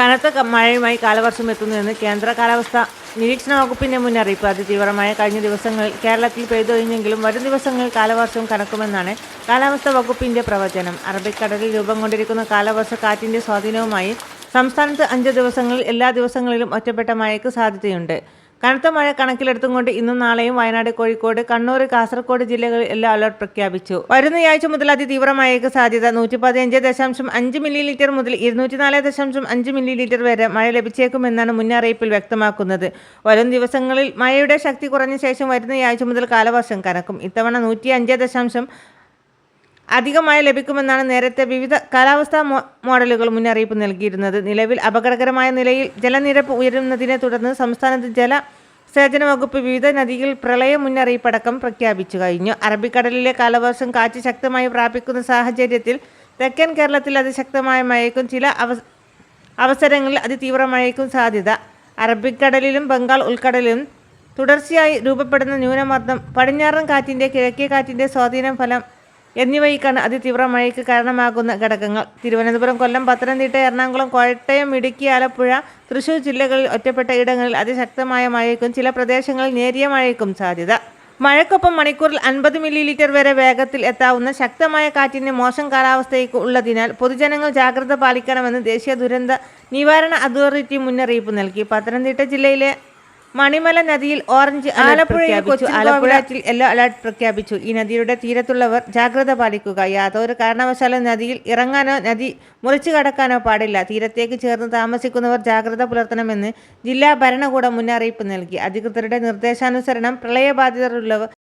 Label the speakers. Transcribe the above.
Speaker 1: കനത്ത മഴയുമായി കാലവർഷം എത്തുന്നതെന്ന് കേന്ദ്ര കാലാവസ്ഥ നിരീക്ഷണ വകുപ്പിന്റെ മുന്നറിയിപ്പ് അതിതീവ്രമായ കഴിഞ്ഞ ദിവസങ്ങളിൽ കേരളത്തിൽ പെയ്തൊഴിഞ്ഞെങ്കിലും വരും ദിവസങ്ങളിൽ കാലവർഷം കണക്കുമെന്നാണ് കാലാവസ്ഥാ വകുപ്പിന്റെ പ്രവചനം അറബിക്കടലിൽ രൂപം കൊണ്ടിരിക്കുന്ന കാലവർഷ കാറ്റിന്റെ സ്വാധീനവുമായി സംസ്ഥാനത്ത് അഞ്ച് ദിവസങ്ങളിൽ എല്ലാ ദിവസങ്ങളിലും ഒറ്റപ്പെട്ട മഴയ്ക്ക് സാധ്യതയുണ്ട് കനത്ത മഴ കണക്കിലെടുത്തുകൊണ്ട് ഇന്നും നാളെയും വയനാട് കോഴിക്കോട് കണ്ണൂർ കാസർഗോഡ് ജില്ലകളിൽ യെല്ലോ അലർട്ട് പ്രഖ്യാപിച്ചു വരുന്നയാഴ്ച മുതൽ അതിതീവ്ര മഴയ്ക്ക് സാധ്യത നൂറ്റി പതിനഞ്ച് ദശാംശം അഞ്ച് മില്ലിലിറ്റർ മുതൽ ഇരുന്നൂറ്റിനാല് ദശാംശം അഞ്ച് മില്ലിലിറ്റർ വരെ മഴ ലഭിച്ചേക്കുമെന്നാണ് മുന്നറിയിപ്പിൽ വ്യക്തമാക്കുന്നത് വരും ദിവസങ്ങളിൽ മഴയുടെ ശക്തി കുറഞ്ഞ ശേഷം വരുന്നയാഴ്ച മുതൽ കാലവർഷം കനക്കും ഇത്തവണ നൂറ്റി അഞ്ച് ദശാംശം അധികമായി ലഭിക്കുമെന്നാണ് നേരത്തെ വിവിധ കാലാവസ്ഥാ മോഡലുകൾ മുന്നറിയിപ്പ് നൽകിയിരുന്നത് നിലവിൽ അപകടകരമായ നിലയിൽ ജലനിരപ്പ് ഉയരുന്നതിനെ തുടർന്ന് സംസ്ഥാനത്ത് ജല സേചന വകുപ്പ് വിവിധ നദികളിൽ പ്രളയ മുന്നറിയിപ്പടക്കം പ്രഖ്യാപിച്ചു കഴിഞ്ഞു അറബിക്കടലിലെ കാലവർഷം കാറ്റ് ശക്തമായി പ്രാപിക്കുന്ന സാഹചര്യത്തിൽ തെക്കൻ കേരളത്തിൽ അതിശക്തമായ മഴയ്ക്കും ചില അവസരങ്ങളിൽ അതിതീവ്ര മഴയ്ക്കും സാധ്യത അറബിക്കടലിലും ബംഗാൾ ഉൾക്കടലിലും തുടർച്ചയായി രൂപപ്പെടുന്ന ന്യൂനമർദ്ദം പടിഞ്ഞാറൻ കാറ്റിൻ്റെ കിഴക്കേ കാറ്റിൻ്റെ സ്വാധീനം ഫലം എന്നിവയ്ക്കാണ് അതിതീവ്ര മഴയ്ക്ക് കാരണമാകുന്ന ഘടകങ്ങൾ തിരുവനന്തപുരം കൊല്ലം പത്തനംതിട്ട എറണാകുളം കോട്ടയം ഇടുക്കി ആലപ്പുഴ തൃശൂർ ജില്ലകളിൽ ഒറ്റപ്പെട്ട ഇടങ്ങളിൽ അതിശക്തമായ മഴയ്ക്കും ചില പ്രദേശങ്ങളിൽ നേരിയ മഴയ്ക്കും സാധ്യത മഴക്കൊപ്പം മണിക്കൂറിൽ അൻപത് മില്ലിലിറ്റർ വരെ വേഗത്തിൽ എത്താവുന്ന ശക്തമായ കാറ്റിന് മോശം കാലാവസ്ഥയ്ക്ക് ഉള്ളതിനാൽ പൊതുജനങ്ങൾ ജാഗ്രത പാലിക്കണമെന്ന് ദേശീയ ദുരന്ത നിവാരണ അതോറിറ്റി മുന്നറിയിപ്പ് നൽകി പത്തനംതിട്ട ജില്ലയിലെ മണിമല നദിയിൽ ഓറഞ്ച് ആലപ്പുഴയിൽ കൊച്ചിൻ കോവിലാറ്റിൽ യെല്ലോ അലർട്ട് പ്രഖ്യാപിച്ചു ഈ നദിയുടെ തീരത്തുള്ളവർ ജാഗ്രത പാലിക്കുക യാതൊരു കാരണവശാലും നദിയിൽ ഇറങ്ങാനോ നദി മുറിച്ചു കടക്കാനോ പാടില്ല തീരത്തേക്ക് ചേർന്ന് താമസിക്കുന്നവർ ജാഗ്രത പുലർത്തണമെന്ന് ജില്ലാ ഭരണകൂടം മുന്നറിയിപ്പ് നൽകി അധികൃതരുടെ നിർദ്ദേശാനുസരണം പ്രളയബാധിതരുള്ളവർ